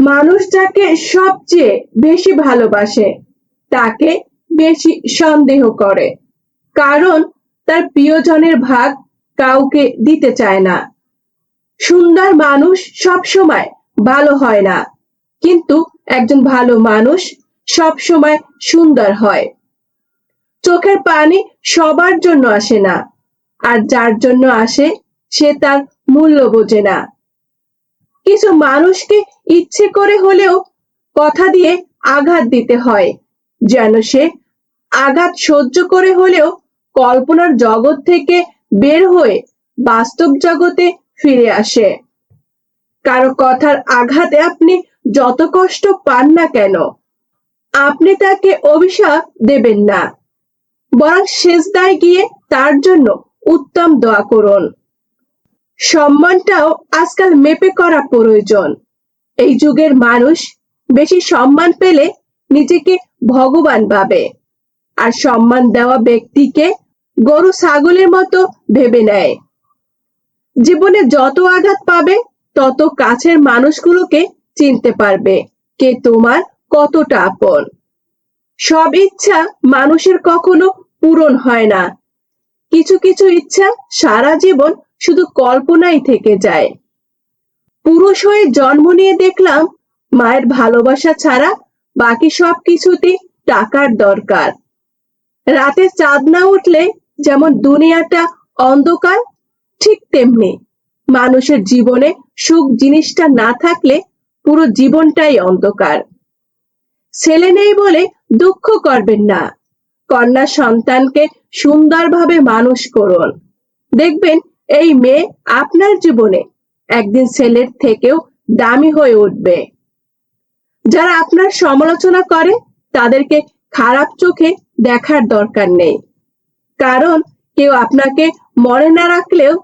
মানুষ যাকে সবচেয়ে বেশি ভালোবাসে, তাকে বেশি সন্দেহ করে। কারণ তার প্রিয়জনের ভাগ কাউকে দিতে চায় না। সুন্দর মানুষ সব সময় ভালো হয় না। কিন্তু একজন ভালো মানুষ সব সময় সুন্দর হয়। চোখের পানি সবার জন্য আসে না। আর যার জন্য আসে, সে তার মূল্য বোঝে না। কিছু মানুষকে ইচ্ছে করে হলেও কথা দিয়ে আঘাত দিতে হয়। যেন সে আঘাত সহ্য করে হলেও কল্পনার জগৎ থেকে বের হয়ে বাস্তব জগতে ফিরে আসে। কারও কথার আঘাতে আপনি যত কষ্ট পান না কেন, আপনি তাকে অভিশাপ দেবেন না। বরং শেষদায় গিয়ে তার জন্য উত্তম দোয়া করুন। সম্মানটাও আজকাল মেপে করা প্রয়োজন। এই যুগের মানুষ বেশি সম্মান পেলে নিজেকে ভগবান ভাবে। আর সম্মান দেওয়া ব্যক্তিকে গরু, ছাগলের মতো ভেবে নেয়। জীবনে যত আঘাত পাবে, তত কাছের মানুষগুলোকে চিনতে পারবে কে তোমার কতটা আপন। সব ইচ্ছা মানুষের কখনো পূরণ হয় না। কিছু কিছু ইচ্ছা সারা জীবন শুধু কল্পনাই থেকে যায়। পুরুষ হয়ে জন্ম নিয়ে দেখলাম, মায়ের ভালোবাসা ছাড়া বাকি সব কিছুতে টাকার দরকার। রাতে চাঁদ না উঠলে যেমন দুনিয়াটা অন্ধকার, ঠিক তেমনি মানুষের জীবনে সুখ জিনিসটা না থাকলে পুরো জীবনটাই অন্ধকার। ছেলে নেই বলে দুঃখ করবেন না। কন্যা সন্তানকে সুন্দরভাবে মানুষ করুন। দেখবেন এই মেয়ে আপনার জীবনে একদিন ছেলের থেকেও দামি হয়ে উঠবে। যারা আপনার সমালোচনা করে, তাদেরকে খারাপ চোখে দেখার দরকার নেই। কারণ কেউ আপনাকে মনে না রাখলেও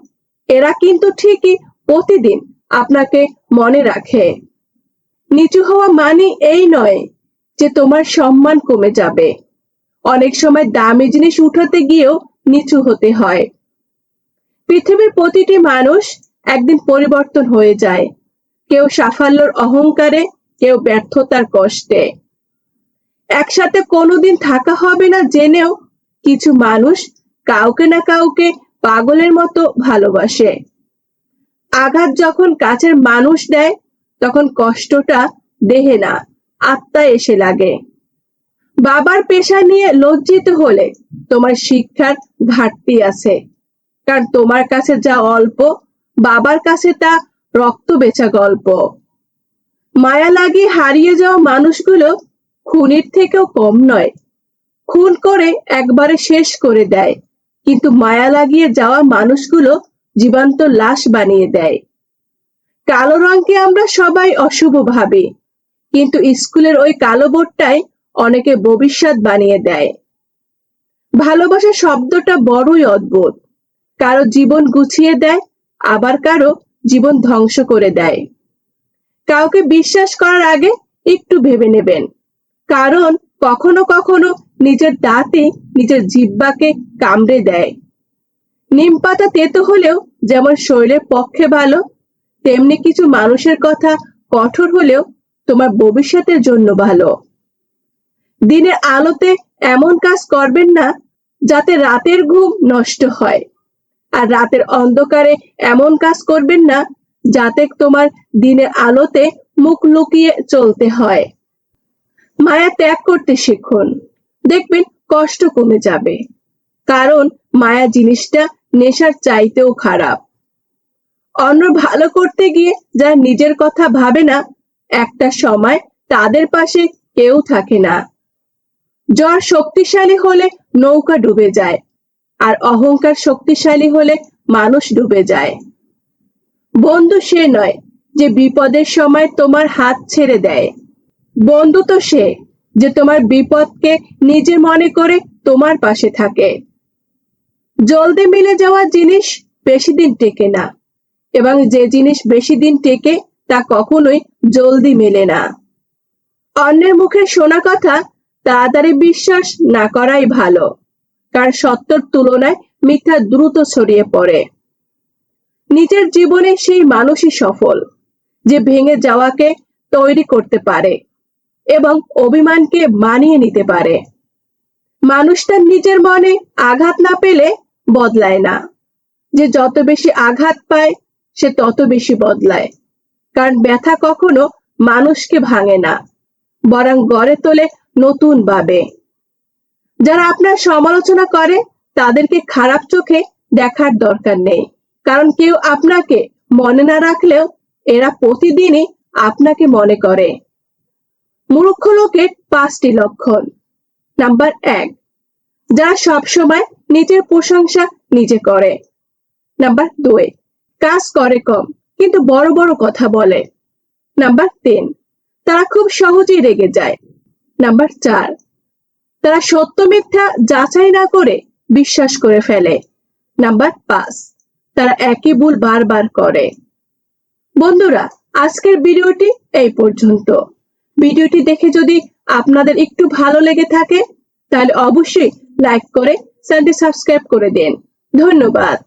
এরা কিন্তু ঠিকই প্রতিদিন আপনাকে মনে রাখে। নিচু হওয়া মানে এই নয় যে তোমার সম্মান কমে যাবে। অনেক সময় দামি জিনিস উঠাতে গিয়েও নিচু হতে হয়। পৃথিবীর প্রতিটি মানুষ একদিন পরিবর্তন হয়ে যায়। কেউ সাফল্যর অহংকারে, কেউ ব্যর্থতার কষ্টে। একসাথে কোনোদিন থাকা হবে না জেনেও কিছু মানুষ কাউকে না কাউকে পাগলের মতো ভালোবাসে। আঘাত যখন কাছের মানুষ দেয়, তখন কষ্টটা দেহে না, আত্মায় এসে লাগে। বাবার পেশা নিয়ে লজ্জিত হলে তোমার শিক্ষার ঘাটতি আছে। কারণ তোমার কাছে যা অল্প, বাবার কাছে তা রক্ত বেচা গল্প। মায়া লাগিয়ে হারিয়ে যাওয়া মানুষগুলো খুনির থেকেও কম নয়। খুন করে একবারে শেষ করে দেয়। কিন্তু মায়া লাগিয়ে যাওয়া মানুষগুলো জীবন্ত লাশ বানিয়ে দেয়। কালো রঙকে আমরা সবাই অশুভ ভাবি। কিন্তু স্কুলের ওই কালো বোর্ডটাই অনেকে ভবিষ্যৎ বানিয়ে দেয়। ভালোবাসা শব্দটা বড়ই অদ্ভুত। কারও জীবন গুছিয়ে দেয়, আবার কারও জীবন ধ্বংস করে দেয়। কাউকে বিশ্বাস করার আগে একটু ভেবে নেবেন। কারণ কখনো কখনো নিজের দাঁতে নিজের জিব্বাকে কামড়ে দেয়। নিম পাতা তেতো হলেও যেমন শরীরের পক্ষে ভালো, তেমনি কিছু মানুষের কথা কঠোর হলেও তোমার ভবিষ্যতের জন্য ভালো। দিনের আলোতে এমন কাজ করবেন না যাতে রাতের ঘুম নষ্ট হয়। আর রাতের অন্ধকারে এমন কাজ করবেন না যাতে তোমার দিনের আলোতে মুখ লুকিয়ে চলতে হয়। মায়া ত্যাগ করতে শিখুন। দেখবেন কষ্ট কমে যাবে। কারণ মায়া জিনিসটা নেশার চাইতেও খারাপ। অন্য ভালো করতে গিয়ে যারা নিজের কথা ভাবে না, একটা সময় তাদের পাশে কেউ থাকে না। জ্বর শক্তিশালী হলে নৌকা ডুবে যায়। আর অহংকার শক্তিশালী হলে মানুষ ডুবে যায়। বন্ধু সে নয় যে বিপদের সময় তোমার হাত ছেড়ে দেয়। বন্ধু তো সে যে তোমার বিপদকে নিজে মনে করে তোমার পাশে থাকে। জলদি মিলে যাওয়া জিনিস বেশি দিন টেকে না, এবং যে জিনিস বেশি দিন টেকে তা কখনোই জলদি মেলে না। অন্যের মুখে শোনা কথা তাড়াতাড়ি বিশ্বাস না করাই ভালো। কারণ সত্যর তুলনায় মিথ্যা দ্রুত ছড়িয়ে পড়ে। নিজের জীবনে সেই মানুষই সফল, যে ভেঙে যাওয়াকে তৈরি করতে পারে এবং অভিমানকে মানিয়ে নিতে পারে। মানুষ তার নিজের মনে আঘাত না পেলে বদলায় না। যে যত বেশি আঘাত পায়, সে তত বেশি বদলায়। কারণ ব্যথা কখনো মানুষকে ভাঙে না, বরং গড়ে তোলে নতুন ভাবে। যারা আপনার সমালোচনা করে, তাদেরকে খারাপ চোখে দেখার দরকার নেই। কারণ কেউ আপনাকে মনে না রাখলেও এরা প্রতিদিনই আপনাকে মনে করে। মূর্খ লোকের পাঁচটি লক্ষণ। নাম্বার এক, যারা সবসময় নিজের প্রশংসা নিজে করে। নাম্বার দুই, কাজ করে কম, কিন্তু বড় বড় কথা বলে। নাম্বার তিন, তারা খুব সহজেই রেগে যায়। নাম্বার চার তারা সত্য মিথ্যা যাচাই না করে বিশ্বাস করে ফেলে। নাম্বার পাঁচ, তারা একই ভুল বারবার করে। বন্ধুরা, আজকের ভিডিওটি এই পর্যন্ত। ভিডিওটি দেখে যদি আপনাদের একটু ভালো লেগে থাকে, তাহলে অবশ্যই লাইক করে চ্যানেলটি সাবস্ক্রাইব করে দিন। ধন্যবাদ।